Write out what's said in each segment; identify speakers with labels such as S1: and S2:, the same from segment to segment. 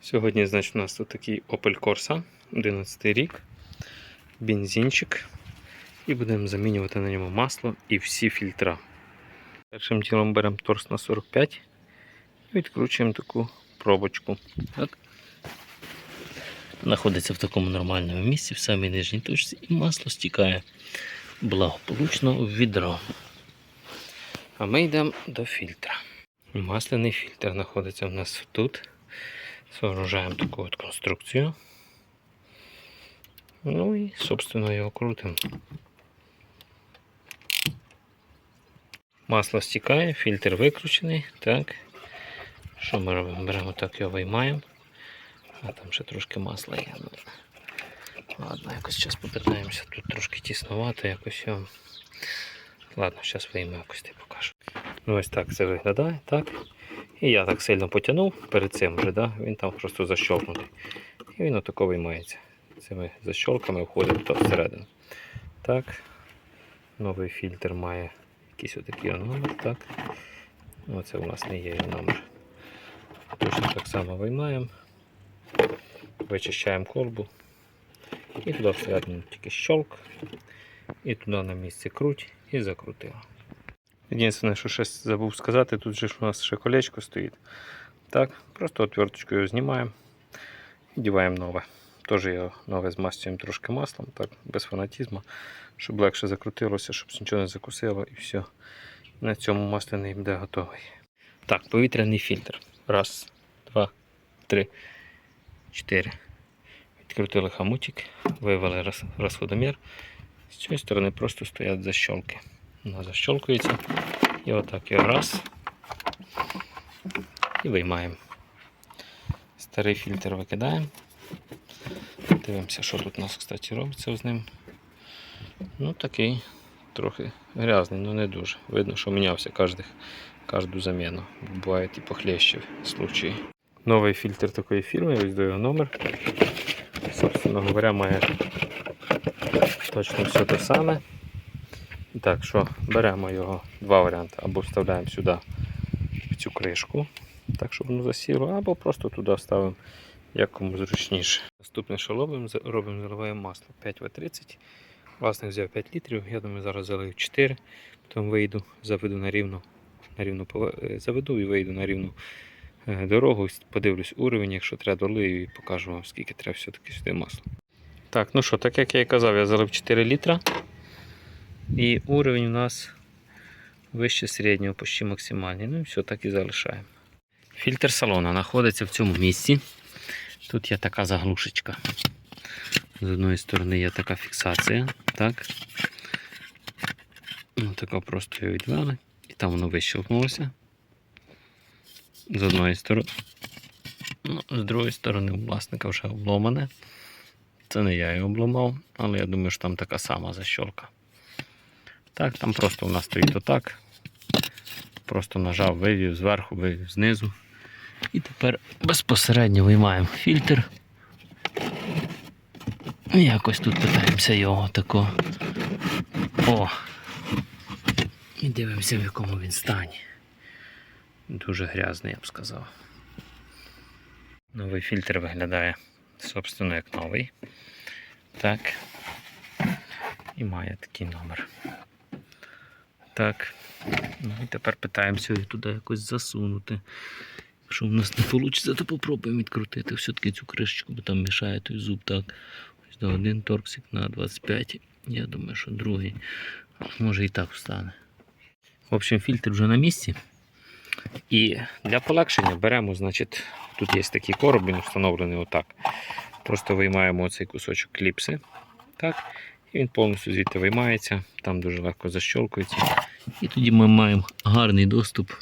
S1: Сьогодні, значить, у нас тут такий Opel Corsa, 11 рік, бензинчик. І будемо замінювати на ньому масло і всі фільтра. Першим ділом беремо торс на 45 і відкручуємо таку пробочку. Так. Знаходиться в такому нормальному місці, в самій нижній точці, і масло стікає благополучно в відро. А ми йдемо до фільтра. Масляний фільтр знаходиться у нас тут. Сооружаємо таку от конструкцію. Ну і, собственно, його крутимо. Масло стікає, фільтр викручений. Так. Що ми робимо? Беремо так, його виймаємо. А там ще трошки масла є. Ну, Ладно, якось зараз попитаємося. Тут трошки тіснувато, якось його. Ладно, зараз вийму якось ти покажу. Ну ось так це виглядає, так. І я так сильно потягнув перед цим вже, да? він там просто защолкнутий. І він отако виймається. Цими защолками входить туди всередину. Так. Новий фільтр має якийсь отакий номер. Так. Оце власне є номер. Точно так само виймаємо, вичищаємо колбу. І туди всередину тільки щолк. І туди на місці круть і закрутила. Єдине, що ще забув сказати, тут же ж у нас ще колечко стоїть. Так, просто отверточкою знімаємо і діваємо нове. Теж його нове змастюємо трошки маслом, так, без фанатізму, щоб легше закрутилося, щоб нічого не закусило і все. На цьому масляний буде готовий. Так, повітряний фільтр. Раз, два, три, чотири. Відкрутили хамутик, вивели роз- розходомір. З цієї сторони просто стоять защолки. Вона защолкується. І отак його раз. І виймаємо. Старий фільтр викидаємо. Дивимося, що тут у нас, кстати, робиться з ним. Ну, такий трохи грязний, але не дуже. Видно, що мінявся кожних, кожну заміну. Бувають і похлеще случаї. Новий фільтр такої фірми, ось до його номер. Собственно говоря, має точно все те саме. Так, що беремо його два варіанти. Або вставляємо сюди в цю кришку, так щоб воно засіло, або просто туди ставимо як кому зручніше. Наступне, що робимо, робимо, заливаємо масло 5В30. Власник взяв 5 літрів, я думаю, зараз залию 4, потім вийду, заведу на рівну, на рівну е, заведу і вийду на рівну е, дорогу, подивлюсь уровень, якщо треба долию і покажу вам, скільки треба все-таки сюди масла. Так, ну що, так як я і казав, я залив 4 літра. І уровень у нас вище середнього, почти максимальний. Ну і все, так і залишаємо. Фільтр салона знаходиться в цьому місці. Тут є така заглушечка. З одної сторони є така фіксація. Так. Ну, така просто його відвели. І там воно вищелкнулося. З одної сторони. Ну, з другої сторони, у власника вже обломане. Це не я його обламав, але я думаю, що там така сама защолка. Так, там просто у нас стоїть отак. Просто нажав, вивів зверху, вивів знизу. І тепер безпосередньо виймаємо фільтр. І якось тут питаємося його тако. О! І дивимося, в якому він стані. Дуже грязний, я б сказав. Новий фільтр виглядає, собственно, як новий. Так. І має такий номер. Так. Ну і тепер питаємося їх туди якось засунути. Якщо в нас не вийде, то попробуємо відкрутити все-таки цю кришечку, бо там мішає той зуб. Так. Ось до один торксик на 25. Я думаю, що другий. Може і так встане. В общем, фільтр вже на місці. І для полегшення беремо, значить, тут є такий короб, він встановлений отак. Просто виймаємо цей кусочок кліпси. Так. І він повністю звідти виймається, там дуже легко защолкується. І тоді ми маємо гарний доступ.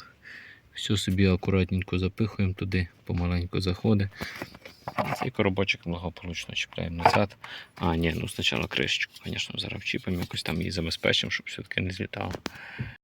S1: Все собі акуратненько запихуємо туди, помаленьку заходить. Цей коробочок благополучно чіпляємо назад. А, ні, ну спочатку кришечку, звісно, зараз вчіпимо, якось там її забезпечимо, щоб все-таки не злітало.